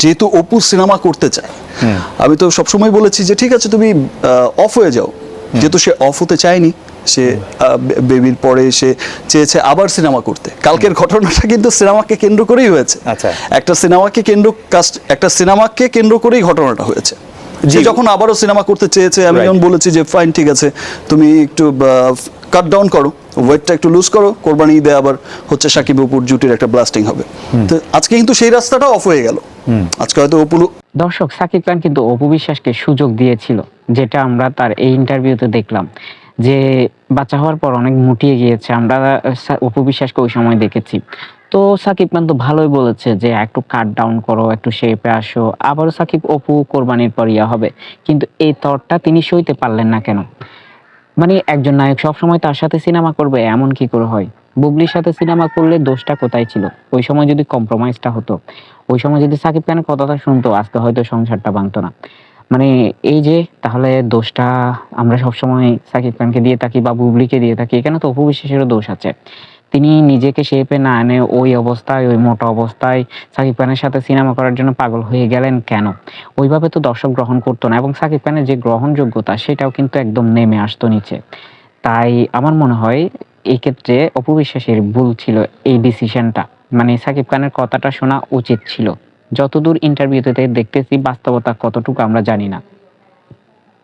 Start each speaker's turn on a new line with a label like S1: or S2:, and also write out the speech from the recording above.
S1: যেহেতু অপু সিনেমা করতে চায়। আমি তো সবসময় বলেছি যে ঠিক আছে তুমি অফ হয়ে যাও। যেহেতু সে অফ হতে চায়নি সে বেবির পরে সে চেয়েছে আবার সিনেমা করতে। কালকের ঘটনাটা কিন্তু সিনেমাকে কেন্দ্র করেই হয়েছে।
S2: আচ্ছা।
S1: একটা সিনেমাকে কেন্দ্র কাস্ট একটা সিনেমাকে কেন্দ্র করেই ঘটনাটা হয়েছে। যে যখন আবারও সিনেমা করতে চেয়েছে আমি যখন বলেছি যে ফাইন ঠিক আছে তুমি একটু কাট ডাউন করো ওয়েটটা একটু লুজ করো কোরবানি ঈদে আবার হচ্ছে সাকিব অপুর জুটির একটা ব্লাস্টিং হবে। তো আজকে কিন্তু সেই রাস্তাটা অফ হয়ে গেল। আজকে হয়তো অপু
S3: দর্শক সাকিব খান কিন্তু অপু বিশ্বাসকে সুযোগ দিয়েছিল যেটা আমরা তার এই ইন্টারভিউতে দেখলাম। যে বাচ্চা হওয়ার পর অনেক মুটিয়ে গিয়েছে আমরা অপু বিশ্বাসকে ওই সময় দেখেছি। তো সাকিব খান তো ভালোই বলেছে যে একটু কাট ডাউন করো একটু শেপে আসো আবারও সাকিব অপু কোরবানির পর ইয়া হবে। কিন্তু এই তরটা তিনি সইতে পারলেন না কেন? মানে একজন নায়ক সবসময় তার সাথে সিনেমা করবে, এমন কি করে হয়? বুবলির সাথে সিনেমা করলে দোষটা কোথায় ছিল? ওই সময় যদি কম্প্রোমাইজটা হতো, ওই সময় যদি সাকিব খানের কথাটা শুনতো, আজকে হয়তো সংসারটা ভাঙতো না। মানে এই যে, তাহলে দোষটা আমরা সবসময় সাকিব খানকে দিয়ে থাকি বা বুবলিকে দিয়ে থাকি, এখানে তো অপু বিশ্বাসেরও দোষ আছে। তিনি নিজেকে শেপে না এনে ওই অবস্থায়, ওই মোটা অবস্থায় সাকিব খানের সাথে সিনেমা করার জন্য পাগল হয়ে গেলেন কেন? ওইভাবে তো দর্শক গ্রহণ করতো না এবং সাকিব খানের যে গ্রহণযোগ্যতা সেটাও কিন্তু একদম নেমে আসতো নিচে। তাই আমার মনে হয় এই ক্ষেত্রে অপু বিশ্বাসের ভুল ছিল এই ডিসিশনটা মানে সাকিব খানের কথাটা শোনা উচিত ছিল। যতদূর ইন্টারভিউতে দেখতেছি বাস্তবতা কতটুকু আমরা জানি না।